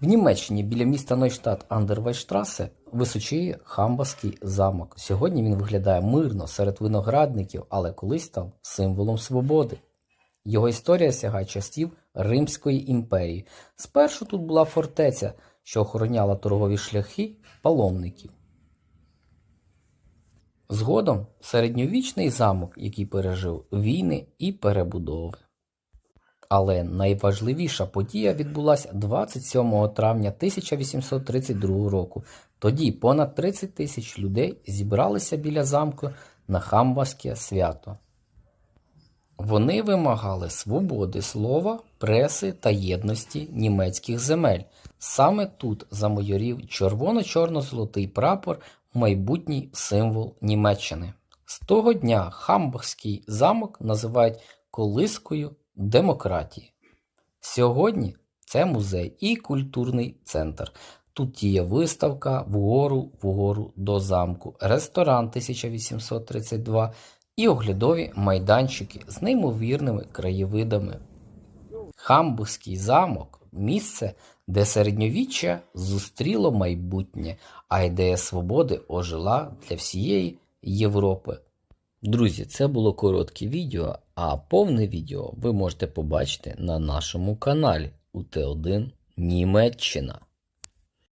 В Німеччині біля міста Нойштадт Андервайштрасе височіє Хамбаський замок. Сьогодні він виглядає мирно серед виноградників, але колись став символом свободи. Його історія сягає часів Римської імперії. Спершу тут була фортеця, що охороняла торгові шляхи паломників. Згодом середньовічний замок, який пережив війни і перебудови. Але найважливіша подія відбулася 27 травня 1832 року. Тоді понад 30 тисяч людей зібралися біля замку на Хамбаське свято. Вони вимагали свободи слова, преси та єдності німецьких земель. Саме тут замайорів червоно-чорно-золотий прапор, майбутній символ Німеччини. З того дня Хамбурзький замок називають колискою демократії. Сьогодні це музей і культурний центр. Тут є виставка вгору вгору до замку, ресторан 1832 і оглядові майданчики з неймовірними краєвидами. Хамбурзький замок місце, де середньовіччя зустріло майбутнє, а ідея свободи ожила для всієї Європи. Друзі, це було коротке відео, а повне відео ви можете побачити на нашому каналі УТ1 Німеччина.